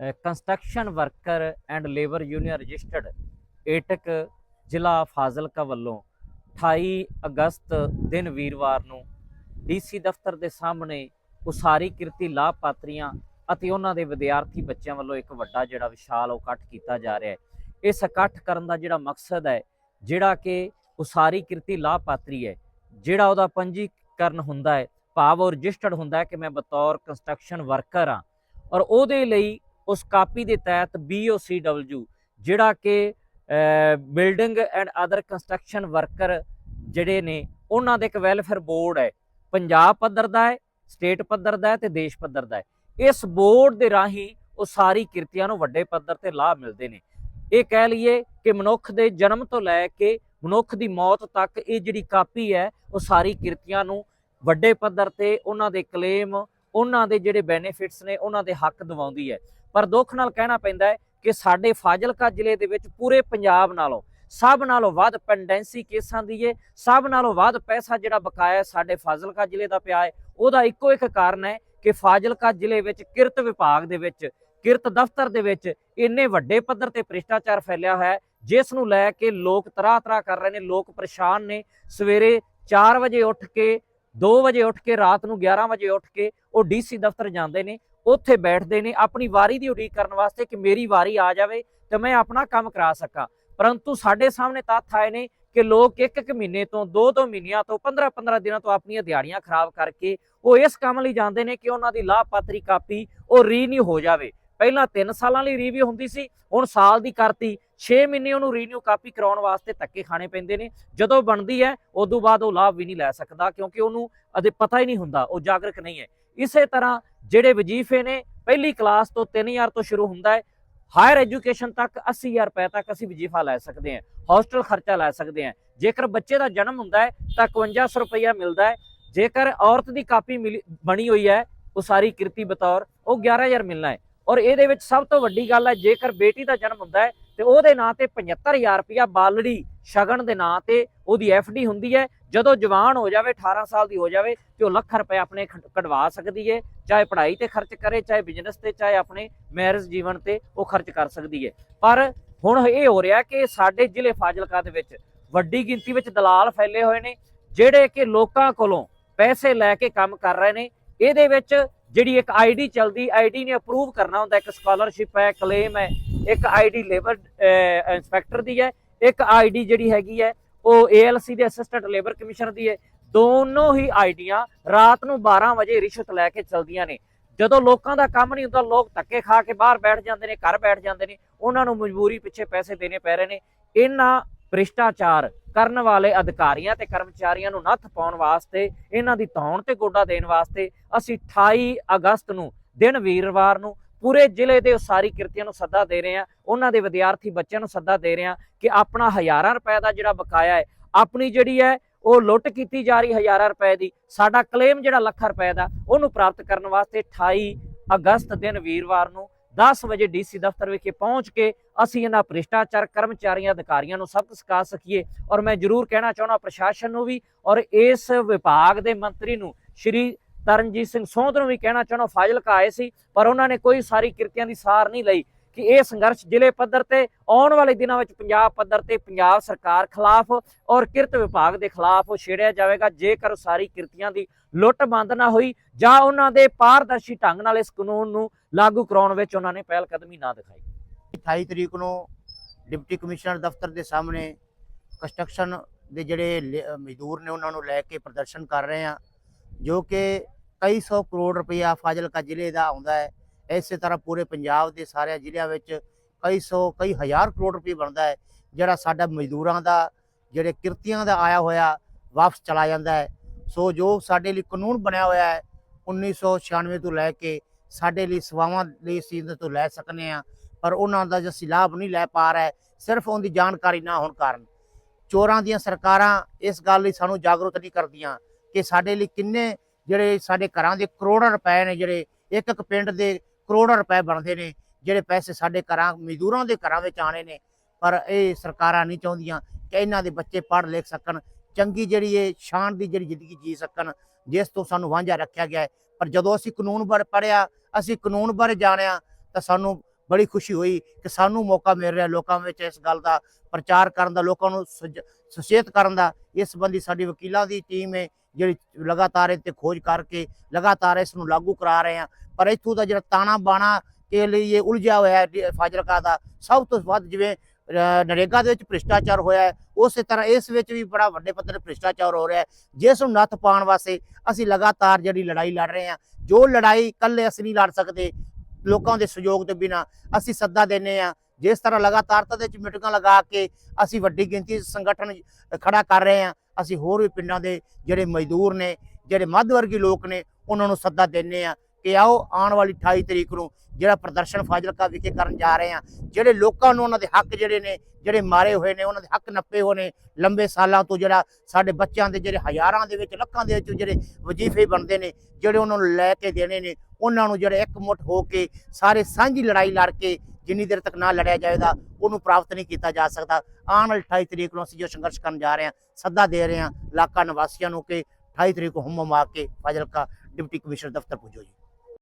Construction worker and labour union registered AITUC ਜ਼ਿਲ੍ਹਾ ਫਾਜ਼ਿਲਕਾ ਵੱਲੋਂ 28 ਅਗਸਤ ਦਿਨ ਵੀਰਵਾਰ ਨੂੰ ਡੀਸੀ ਦਫ਼ਤਰ ਦੇ ਸਾਹਮਣੇ ਉਸਾਰੀ ਕਿਰਤੀ ਲਾਭਪਾਤਰੀਆਂ ਅਤੇ ਉਹਨਾਂ ਦੇ ਵਿਦਿਆਰਥੀ ਬੱਚਿਆਂ ਵੱਲੋਂ ਇੱਕ ਵੱਡਾ ਜਿਹੜਾ ਵਿਸ਼ਾਲ ਇਕੱਠ ਕੀਤਾ ਜਾ ਰਿਹਾ ਹੈ। ਇਸ ਇਕੱਠ ਕਰਨ ਦਾ ਜਿਹੜਾ ਮਕਸਦ ਹੈ, ਜਿਹੜਾ ਕਿ ਉਸਾਰੀ ਕਿਰਤੀ ਲਾਭਪਾਤਰੀ ਹੈ, ਜਿਹੜਾ ਉਹਦਾ ਪੰਜੀਕਰਨ ਹੁੰਦਾ ਹੈ, ਭਾਵ ਉਹ ਰਜਿਸਟਰਡ ਹੁੰਦਾ ਹੈ ਕਿ ਮੈਂ ਬਤੌਰ ਕੰਸਟਰਕਸ਼ਨ ਵਰਕਰ ਹਾਂ ਔਰ ਉਹਦੇ ਲਈ ਉਸ ਕਾਪੀ ਦੇ ਤਹਿਤ BOCW ਜਿਹੜਾ ਕਿ building and other construction worker ਜਿਹੜੇ ਨੇ, ਉਹਨਾਂ ਦੇ ਇੱਕ ਵੈਲਫੇਅਰ ਬੋਰਡ ਹੈ। ਪੰਜਾਬ ਪੱਧਰ ਦਾ ਹੈ, ਸਟੇਟ ਪੱਧਰ ਦਾ ਹੈ ਤੇ ਦੇਸ਼ ਪੱਧਰ ਦਾ ਹੈ। ਇਸ ਬੋਰਡ ਦੇ ਰਾਹੀਂ ਉਹ ਸਾਰੀ ਕਿਰਤੀਆਂ ਨੂੰ ਵੱਡੇ ਪੱਧਰ ਤੇ ਲਾਭ ਮਿਲਦੇ ਨੇ। ਇਹ ਕਹਿ ਲਈਏ ਕਿ ਮਨੁੱਖ ਦੇ ਜਨਮ ਤੋਂ ਲੈ ਕੇ ਮਨੁੱਖ ਦੀ ਮੌਤ ਤੱਕ ਇਹ ਜਿਹੜੀ ਕਾਪੀ ਹੈ, ਉਹ ਸਾਰੀ ਕਿਰਤੀਆਂ ਨੂੰ ਵੱਡੇ ਪੱਧਰ ਤੇ ਉਹਨਾਂ ਦੇ ਕਲੇਮ ਉਹਨਾਂ ਦੇ ਜਿਹੜੇ ਬੈਨੀਫਿਟਸ ਨੇ, ਉਹਨਾਂ ਦੇ ਹੱਕ ਦਿਵਾਉਂਦੀ ਹੈ। ਪਰ ਦੁੱਖ ਨਾਲ ਕਹਿਣਾ ਪੈਂਦਾ ਹੈ ਕਿ ਸਾਡੇ ਫਾਜ਼ਿਲਕਾ ਜ਼ਿਲ੍ਹੇ ਦੇ ਵਿੱਚ ਪੂਰੇ ਪੰਜਾਬ ਨਾਲੋਂ, ਸਭ ਨਾਲੋਂ ਵੱਧ ਪੈਂਡੈਂਸੀ ਕੇਸਾਂ ਦੀ ਏ, ਸਭ ਨਾਲੋਂ ਵੱਧ ਪੈਸਾ ਜਿਹੜਾ ਬਕਾਇਆ ਸਾਡੇ ਫਾਜ਼ਿਲਕਾ ਜ਼ਿਲ੍ਹੇ ਦਾ ਪਿਆ ਹੈ ਉਹਦਾ ਇੱਕੋ ਇੱਕ ਕਾਰਨ ਹੈ ਕਿ ਫਾਜ਼ਿਲਕਾ ਜ਼ਿਲ੍ਹੇ ਵਿੱਚ ਕਿਰਤ ਵਿਭਾਗ ਦੇ ਵਿੱਚ, ਕਿਰਤ ਦਫ਼ਤਰ ਦੇ ਵਿੱਚ ਇੰਨੇ ਵੱਡੇ ਪੱਧਰ ਤੇ ਭ੍ਰਿਸ਼ਟਾਚਾਰ ਫੈਲਿਆ ਹੋਇਆ ਜਿਸ ਨੂੰ ਲੈ ਕੇ ਲੋਕ ਤਰਾਹ ਤਰਾਹ ਕਰ ਰਹੇ ਨੇ, ਲੋਕ ਪਰੇਸ਼ਾਨ ਨੇ। ਸਵੇਰੇ 4 ਵਜੇ ਉੱਠ ਕੇ 2 ਵਜੇ ਉੱਠ ਕੇ, ਰਾਤ ਨੂੰ 11 ਵਜੇ ਉੱਠ ਕੇ ਉਹ ਡੀਸੀ ਦਫ਼ਤਰ ਜਾਂਦੇ ਨੇ। ਉੱਥੇ ਬੈਠਦੇ ਨੇ, ਆਪਣੀ ਵਾਰੀ ਦੀ ਉਡੀਕ ਕਰਨ ਵਾਸਤੇ ਕਿ ਮੇਰੀ ਵਾਰੀ ਆ ਜਾਵੇ ਤੇ ਮੈਂ ਆਪਣਾ ਕੰਮ ਕਰਾ ਸਕਾਂ। ਪਰੰਤੂ ਸਾਡੇ ਸਾਹਮਣੇ ਤੱਥ ਆਏ ਨੇ ਕਿ ਲੋਕ ਇੱਕ ਇੱਕ ਮਹੀਨੇ ਤੋਂ, ਦੋ ਦੋ ਮਹੀਨਿਆਂ ਤੋਂ 15 15 ਦਿਨਾਂ ਤੋਂ ਆਪਣੀਆਂ ਦਿਹਾੜੀਆਂ ਖਰਾਬ ਕਰਕੇ ਉਹ ਇਸ ਕੰਮ ਲਈ ਜਾਂਦੇ ਨੇ ਕਿ ਉਹਨਾਂ ਦੀ ਲਾਭਪਾਤਰੀ ਕਾਪੀ ਉਹ ਰੀਨਿਊ ਹੋ ਜਾਵੇ। ਪਹਿਲਾਂ 3 ਸਾਲਾਂ ਲਈ ਰੀਵਿਊ ਹੁੰਦੀ ਸੀ, ਹੁਣ ਸਾਲ ਦੀ ਕਰਤੀ। 6 ਮਹੀਨੇ ਉਹਨੂੰ ਰੀਨਿਊ ਕਾਪੀ ਕਰਾਉਣ ਵਾਸਤੇ ਧੱਕੇ ਖਾਣੇ ਪੈਂਦੇ ਨੇ। ਜਦੋਂ ਬਣਦੀ ਹੈ, ਉਦੋਂ ਬਾਅਦ ਉਹ ਲਾਭ ਵੀ ਨਹੀਂ ਲੈ ਸਕਦਾ ਕਿਉਂਕਿ ਉਹਨੂੰ ਅਜੇ ਪਤਾ ਹੀ ਨਹੀਂ ਹੁੰਦਾ, ਉਹ ਜਾਗਰੂਕ ਨਹੀਂ ਹੈ। ਇਸੇ ਤਰ੍ਹਾਂ ਜਿਹੜੇ ਵਜ਼ੀਫੇ ਨੇ, ਪਹਿਲੀ ਕਲਾਸ ਤੋਂ 3000 ਤੋਂ ਸ਼ੁਰੂ ਹੁੰਦਾ ਹੈ। ਹਾਇਰ ਐਜੂਕੇਸ਼ਨ ਤੱਕ 80000 ਰੁਪਏ ਤੱਕ ਅਸੀਂ ਵਜ਼ੀਫਾ ਲੈ ਸਕਦੇ ਹਾਂ। ਹੋਸਟਲ ਖਰਚਾ ਲੈ ਸਕਦੇ ਹਾਂ। ਜੇਕਰ ਬੱਚੇ ਦਾ ਜਨਮ ਹੁੰਦਾ ਹੈ, ਤਾਂ 5100 ਰੁਪਇਆ ਮਿਲਦਾ ਹੈ। ਜੇਕਰ ਔਰਤ ਦੀ ਕਾਪੀ ਮਿਲੀ- ਬਣੀ ਹੋਈ ਹੈ ਉਸਾਰੀ ਕਿਰਤੀ ਬਤੌਰ, ਉਹ 11000 ਮਿਲਣਾ ਹੈ। ਔਰ ਇਹਦੇ ਵਿੱਚ ਸਭ ਤੋਂ ਵੱਡੀ ਗੱਲ ਹੈ, ਜੇਕਰ ਬੇਟੀ ਦਾ ਜਨਮ ਹੁੰਦਾ ਹੈ, ਤੇ ਉਹਦੇ ਨਾਂ ਤੇ 75000 ਰੁਪਇਆ ਬਾਲੜੀ ਸ਼ਗਨ ਦੇ ਨਾਂ ਤੇ ਉਹਦੀ ਡੀ ਹੁੰਦੀ ਹੈ। ਜਦੋਂ ਜਵਾਨ ਹੋ ਜਾਵੇ 18 ਸਾਲ ਦੀ ਹੋ ਜਾਵੇ, ਤੇ ਉਹ ਲੱਖ ਰੁਪਏ ਆਪਣੇ ਕਢਵਾ ਸਕਦੀ ਹੈ। ਚਾਹੇ ਪੜ੍ਹਾਈ ਤੇ ਖਰਚ ਕਰੇ, ਚਾਹੇ ਬਿਜ਼ਨਸ ਤੇ, ਚਾਹੇ ਆਪਣੇ ਮੈਰਿਜ ਜੀਵਨ ਤੇ ਉਹ ਖਰਚ ਕਰ ਸਕਦੀ ਹੈ ਪਰ ਹੁਣ ਇਹ ਹੋ ਰਿਹਾ ਕਿ ਸਾਡੇ ਜ਼ਿਲ੍ਹੇ ਫਾਜ਼ਿਲਕਾ ਦੇ ਵਿੱਚ ਵੱਡੀ ਗਿਣਤੀ ਵਿੱਚ ਦਲਾਲ ਫੈਲੇ ਹੋਏ ਨੇ, ਜਿਹੜੇ ਕਿ ਲੋਕਾਂ ਕੋਲੋਂ ਪੈਸੇ ਲੈ ਕੇ ਕੰਮ ਕਰ ਰਹੇ ਨੇ। ਇਹਦੇ ਵਿੱਚ ਜਿਹੜੀ ਇੱਕ ਆਈਡੀ ਚਲਦੀ ਆਈਡੀ ਨੇ ਅਪਰੂਵ ਕਰਨਾ ਹੁੰਦਾ, ਇੱਕ ਸਕਾਲਰਸ਼ਿਪ ਹੈ ਕਲੇਮ ਹੈ, ਇੱਕ ਆਈਡੀ ਲੇਬਰ ਇੰਸਪੈਕਟਰ ਦੀ ਹੈ, ਇੱਕ ਆਈਡੀ ਜਿਹੜੀ ਹੈਗੀ ਹੈ, ਉਹ ਏਐਲਸੀ ਦੇ ਅਸਿਸਟੈਂਟ ਲੇਬਰ ਕਮਿਸ਼ਨਰ ਦੀ ਹੈ। ਦੋਨੋਂ ਹੀ ਆਈਡੀਆਂ ਰਾਤ ਨੂੰ 12 ਵਜੇ ਰਿਸ਼ਵਤ ਲੈ ਕੇ ਚਲਦੀਆਂ ਨੇ। ਜਦੋਂ ਲੋਕਾਂ ਦਾ ਕੰਮ ਨਹੀਂ ਹੁੰਦਾ, ਲੋਕ ਧੱਕੇ ਖਾ ਕੇ ਬਾਹਰ ਬੈਠ ਜਾਂਦੇ ਨੇ, ਘਰ ਬੈਠ ਜਾਂਦੇ ਨੇ, ਉਹਨਾਂ ਨੂੰ ਮਜਬੂਰੀ ਪਿੱਛੇ ਪੈਸੇ ਦੇਣੇ ਪੈ ਰਹੇ ਨੇ। ਇਹਨਾਂ ਭ੍ਰਿਸ਼ਟਾਚਾਰ ਕਰਨ ਵਾਲੇ ਅਧਿਕਾਰੀਆਂ ਤੇ ਕਰਮਚਾਰੀਆਂ ਨੂੰ ਨੱਥ ਪਾਉਣ ਵਾਸਤੇ, ਇਹਨਾਂ ਦੀ ਧੌਣ ਤੇ ਗੋਡਾ ਦੇਣ ਵਾਸਤੇ ਅਸੀਂ 28 ਅਗਸਤ ਨੂੰ ਦਿਨ ਵੀਰਵਾਰ ਨੂੰ ਪੂਰੇ ਜ਼ਿਲ੍ਹੇ ਦੇ ਉਸਾਰੀ ਕਿਰਤੀਆਂ ਨੂੰ ਸੱਦਾ ਦੇ ਰਹੇ ਹਾਂ, ਉਹਨਾਂ ਦੇ ਵਿਦਿਆਰਥੀ ਬੱਚਿਆਂ ਨੂੰ ਸੱਦਾ ਦੇ ਰਹੇ ਹਾਂ ਕਿ ਆਪਣਾ ਹਜ਼ਾਰਾਂ ਰੁਪਏ ਦਾ ਜਿਹੜਾ ਬਕਾਇਆ ਹੈ, ਆਪਣੀ ਜਿਹੜੀ ਹੈ ਉਹ ਲੁੱਟ ਕੀਤੀ ਜਾ ਰਹੀ ਹਜ਼ਾਰਾਂ ਰੁਪਏ ਦੀ। ਸਾਡਾ ਕਲੇਮ ਜਿਹੜਾ ਲੱਖ ਰੁਪਏ ਦਾ, ਉਹਨੂੰ ਪ੍ਰਾਪਤ ਕਰਨ ਵਾਸਤੇ 28 ਅਗਸਤ ਦਿਨ ਵੀਰਵਾਰ ਨੂੰ 10 ਵਜੇ ਡੀਸੀ ਦਫ਼ਤਰ ਵਿਖੇ ਪਹੁੰਚ ਕੇ ਅਸੀਂ ਇਹਨਾਂ ਭ੍ਰਿਸ਼ਟਾਚਾਰ ਕਰਮਚਾਰੀਆਂ, ਅਧਿਕਾਰੀਆਂ ਨੂੰ ਸਬਕ ਸਿਖਾ ਸਕੀਏ। ਔਰ ਮੈਂ ਜ਼ਰੂਰ ਕਹਿਣਾ ਚਾਹੁੰਦਾ ਪ੍ਰਸ਼ਾਸਨ ਨੂੰ ਵੀ ਔਰ ਇਸ ਵਿਭਾਗ ਦੇ ਮੰਤਰੀ ਨੂੰ, ਸ਼੍ਰੀ ਤਰਨਜੀਤ ਸਿੰਘ ਸੋਧ ਨੂੰ ਵੀ ਕਹਿਣਾ ਚਾਹੁੰਦਾ ਫਾਜ਼ਿਲਕਾ ਆਏ ਸੀ, ਪਰ ਉਹਨਾਂ ਨੇ ਕੋਈ ਸਾਰੀ ਕਿਰਤੀਆਂ ਦੀ ਸਾਰ ਨਹੀਂ ਲਈ। ਕਿ ਇਹ ਸੰਘਰਸ਼ ਜ਼ਿਲ੍ਹੇ ਪੱਧਰ ਤੇ ਆਉਣ ਵਾਲੇ ਦਿਨਾਂ ਵਿੱਚ ਪੰਜਾਬ ਪੱਧਰ ਤੇ ਪੰਜਾਬ ਸਰਕਾਰ ਖਿਲਾਫ ਔਰ ਕਿਰਤ ਵਿਭਾਗ ਦੇ ਖਿਲਾਫ ਛੇੜਿਆ ਜਾਵੇਗਾ। ਜੇਕਰ ਸਾਰੀ ਕਿਰਤੀਆਂ ਦੀ ਲੁੱਟ ਬੰਦ ਨਾ ਹੋਈ ਜਾਂ ਉਹਨਾਂ ਦੇ ਪਾਰਦਰਸ਼ੀ ਢੰਗ ਨਾਲ ਇਸ ਕਾਨੂੰਨ ਨੂੰ ਲਾਗੂ ਕਰਾਉਣ ਵਿੱਚ ਉਹਨਾਂ ਨੇ ਪਹਿਲ ਕਦਮੀ ਨਾ ਦਿਖਾਈ। 28 ਤਰੀਕ ਨੂੰ ਡਿਪਟੀ ਕਮਿਸ਼ਨਰ ਦਫ਼ਤਰ ਦੇ ਸਾਹਮਣੇ ਕੰਸਟਰਕਸ਼ਨ ਦੇ ਜਿਹੜੇ ਲੇ- ਮਜ਼ਦੂਰ ਨੇ ਉਹਨਾਂ ਨੂੰ ਲੈ ਕੇ ਪ੍ਰਦਰਸ਼ਨ ਕਰ ਰਹੇ ਆ ਜੋ ਕਿ ਕਈ ਸੌ ਕਰੋੜ ਰੁਪਇਆ ਫਾਜ਼ਿਲਕਾ ਜ਼ਿਲ੍ਹੇ ਦਾ ਆਉਂਦਾ ਹੈ। ਇਸੇ ਤਰ੍ਹਾਂ ਪੂਰੇ ਪੰਜਾਬ ਦੇ ਸਾਰੇ ਜ਼ਿਲ੍ਹਿਆਂ ਵਿੱਚ ਕਈ ਸੌ, ਕਈ ਹਜ਼ਾਰ ਕਰੋੜ ਰੁਪਏ ਬਣਦਾ ਹੈ, ਜਿਹੜਾ ਸਾਡਾ ਮਜ਼ਦੂਰਾਂ ਦਾ, ਜਿਹੜੇ ਕਿਰਤੀਆਂ ਦਾ ਆਇਆ ਹੋਇਆ ਵਾਪਸ ਚਲਾ ਜਾਂਦਾ ਹੈ। ਸੋ ਜੋ ਸਾਡੇ ਲਈ ਕਾਨੂੰਨ ਬਣਿਆ ਹੋਇਆ ਹੈ 1996 ਤੋਂ ਲੈ ਕੇ ਸਾਡੇ ਲਈ ਸੇਵਾਵਾਂ ਲਈ ਅਸੀਂ ਇਹਦੇ ਤੋਂ ਲੈ ਸਕਨੇ ਆ ਪਰ ਉਹਨਾਂ ਦਾ ਜੋ ਅਸੀਂ ਲਾਭ ਨਹੀਂ ਲੈ ਪਾ ਰਿਹਾ, ਸਿਰਫ ਉਹਦੀ ਜਾਣਕਾਰੀ ਨਾ ਹੋਣ ਕਾਰਨ। ਚੋਰਾਂ ਦੀਆਂ ਸਰਕਾਰਾਂ ਇਸ ਗੱਲ ਲਈ ਸਾਨੂੰ ਜਾਗਰੂਕ ਨਹੀਂ ਕਰਦੀਆਂ ਕਿ ਸਾਡੇ ਲਈ ਕਿੰਨੇ ਜਿਹੜੇ ਸਾਡੇ ਘਰਾਂ ਦੇ ਕਰੋੜਾਂ ਰੁਪਏ ਨੇ, ਜਿਹੜੇ ਇੱਕ ਇੱਕ ਪਿੰਡ ਦੇ ਕਰੋੜਾਂ ਰੁਪਏ ਬਣਦੇ ਨੇ, ਜਿਹੜੇ ਪੈਸੇ ਸਾਡੇ ਘਰਾਂ, ਮਜ਼ਦੂਰਾਂ ਦੇ ਘਰਾਂ ਵਿੱਚ ਆਣੇ ਨੇ, ਪਰ ਇਹ ਸਰਕਾਰਾਂ ਨਹੀਂ ਚਾਹੁੰਦੀਆਂ ਕਿ ਇਹਨਾਂ ਦੇ ਬੱਚੇ ਪੜ੍ਹ ਲਿਖ ਸਕਣ, ਚੰਗੀ ਜਿਹੜੀ ਇਹ ਸ਼ਾਨ ਦੀ ਜਿਹੜੀ ਜ਼ਿੰਦਗੀ ਜੀ ਸਕਣ, ਜਿਸ ਤੋਂ ਸਾਨੂੰ ਵਾਂਝਾ ਰੱਖਿਆ ਗਿਆ ਹੈ। ਪਰ ਜਦੋਂ ਅਸੀਂ ਕਾਨੂੰਨ ਬਾਰੇ ਪੜ੍ਹਿਆ, ਅਸੀਂ ਕਾਨੂੰਨ ਬਾਰੇ ਜਾਣਿਆ, ਤਾਂ ਸਾਨੂੰ ਬੜੀ ਖੁਸ਼ੀ ਹੋਈ ਕਿ ਸਾਨੂੰ ਮੌਕਾ ਮਿਲ ਰਿਹਾ ਲੋਕਾਂ ਵਿੱਚ ਇਸ ਗੱਲ ਦਾ ਪ੍ਰਚਾਰ ਕਰਨ ਦਾ, ਲੋਕਾਂ ਨੂੰ ਸੁਜ- ਸੁਚੇਤ ਕਰਨ ਦਾ। ਇਸ ਸੰਬੰਧੀ ਸਾਡੀ ਵਕੀਲਾਂ ਦੀ ਟੀਮ ਹੈ ਜਿਹੜੀ ਲਗਾਤਾਰ ਇਹ ਤੇ ਖੋਜ ਕਰਕੇ ਲਗਾਤਾਰ ਇਸ ਨੂੰ ਲਾਗੂ ਕਰਾ ਰਹੇ ਆ ਪਰ ਇੱਥੋਂ ਦਾ ਜਿਹੜਾ ਤਾਣਾ ਬਾਣਾ ਕੇ ਲਈ ਇਹ ਉਲਝਿਆ ਹੋਇਆ ਹੈ ਫਾਜ਼ਿਲਕਾ ਦਾ, ਸਭ ਤੋਂ ਵੱਧ ਜਿਵੇਂ ਨਰੇਗਾ ਦੇ ਵਿੱਚ ਭ੍ਰਿਸ਼ਟਾਚਾਰ ਹੋਇਆ ਹੈ, ਉਸੇ ਤਰ੍ਹਾਂ ਇਸ ਵਿੱਚ ਵੀ ਬੜਾ ਵੱਡੇ ਪੱਧਰ ਤੇ ਭ੍ਰਿਸ਼ਟਾਚਾਰ ਹੋ ਰਿਹਾ ਹੈ। ਜਿਸ ਨੂੰ ਨੱਥ ਪਾਉਣ ਵਾਸਤੇ ਅਸੀਂ ਲਗਾਤਾਰ ਜਿਹੜੀ ਲੜਾਈ ਲੜ ਰਹੇ ਹਾਂ, ਜੋ ਲੜਾਈ ਇਕੱਲੇ ਅਸੀਂ ਨਹੀਂ ਲੜ ਸਕਦੇ, ਲੋਕਾਂ ਦੇ ਸਹਿਯੋਗ ਤੋਂ ਬਿਨਾ ਅਸੀਂ ਸੱਦਾ ਦਿੰਨੇ ਆ ਜਿਸ ਤਰ੍ਹਾਂ ਲਗਾਤਾਰਤਾ ਦੇ ਵਿੱਚ ਮੀਟਿੰਗਾਂ ਲਗਾ ਕੇ ਅਸੀਂ ਵੱਡੀ ਗਿਣਤੀ 'ਚ ਸੰਗਠਨ ਖੜਾ ਕਰ ਰਹੇ ਹਾਂ ਅਸੀਂ ਹੋਰ ਵੀ ਪਿੰਡਾਂ ਦੇ ਜਿਹੜੇ ਮਜ਼ਦੂਰ ਨੇ, ਜਿਹੜੇ ਮੱਧ ਵਰਗੀ ਲੋਕ ਨੇ, ਉਹਨਾਂ ਨੂੰ ਸੱਦਾ ਦਿੰਨੇ ਆ ਕਿ ਆਓ ਆਉਣ ਵਾਲੀ 28 ਤਰੀਕ ਨੂੰ ਜਿਹੜਾ ਪ੍ਰਦਰਸ਼ਨ ਫਾਜ਼ਿਲਕਾ ਵਿਖੇ ਕਰਨ ਜਾ ਰਹੇ ਆ ਜਿਹੜੇ ਲੋਕਾਂ ਨੂੰ ਉਹਨਾਂ ਦੇ ਹੱਕ ਜਿਹੜੇ ਨੇ, ਜਿਹੜੇ ਮਾਰੇ ਹੋਏ ਨੇ, ਉਹਨਾਂ ਦੇ ਹੱਕ ਨੱਪੇ ਹੋਏ ਨੇ, ਲੰਬੇ ਸਾਲਾਂ ਤੋਂ ਜਿਹੜਾ ਸਾਡੇ ਬੱਚਿਆਂ ਦੇ ਜਿਹੜੇ ਹਜ਼ਾਰਾਂ ਦੇ ਵਿੱਚ, ਲੱਖਾਂ ਦੇ ਵਿੱਚ ਜਿਹੜੇ ਵਜ਼ੀਫੇ ਬਣਦੇ ਨੇ, ਜਿਹੜੇ ਉਹਨਾਂ ਨੂੰ ਲੈ ਕੇ ਦੇਣੇ ਨੇ, ਉਹਨਾਂ ਨੂੰ ਜਿਹੜੇ ਇੱਕ ਮੁੱਠ ਹੋ ਕੇ ਸਾਰੇ ਸਾਂਝੀ ਲੜਾਈ ਲੜ ਕੇ ਜਿੰਨੀ ਦੇਰ ਤੱਕ ਨਾ ਲੜਿਆ ਜਾਏਗਾ, ਉਹਨੂੰ ਪ੍ਰਾਪਤ ਨਹੀਂ ਕੀਤਾ ਜਾ ਸਕਦਾ। ਆਉਣ ਵਾਲੀ 28 ਤਰੀਕ ਨੂੰ ਅਸੀਂ ਜੋ ਸੰਘਰਸ਼ ਕਰਨ ਜਾ ਰਹੇ ਹਾਂ, ਸੱਦਾ ਦੇ ਰਹੇ ਹਾਂ ਇਲਾਕਾ ਨਿਵਾਸੀਆਂ ਨੂੰ ਕਿ 28 ਤਰੀਕ ਨੂੰ ਹੁਮ ਮਾ ਕੇ ਫਾਜ਼ਿਲਕਾ ਡਿਪਟੀ ਕਮਿਸ਼ਨਰ ਦਫ਼ਤਰ ਪੁੱਜੋ ਜੀ।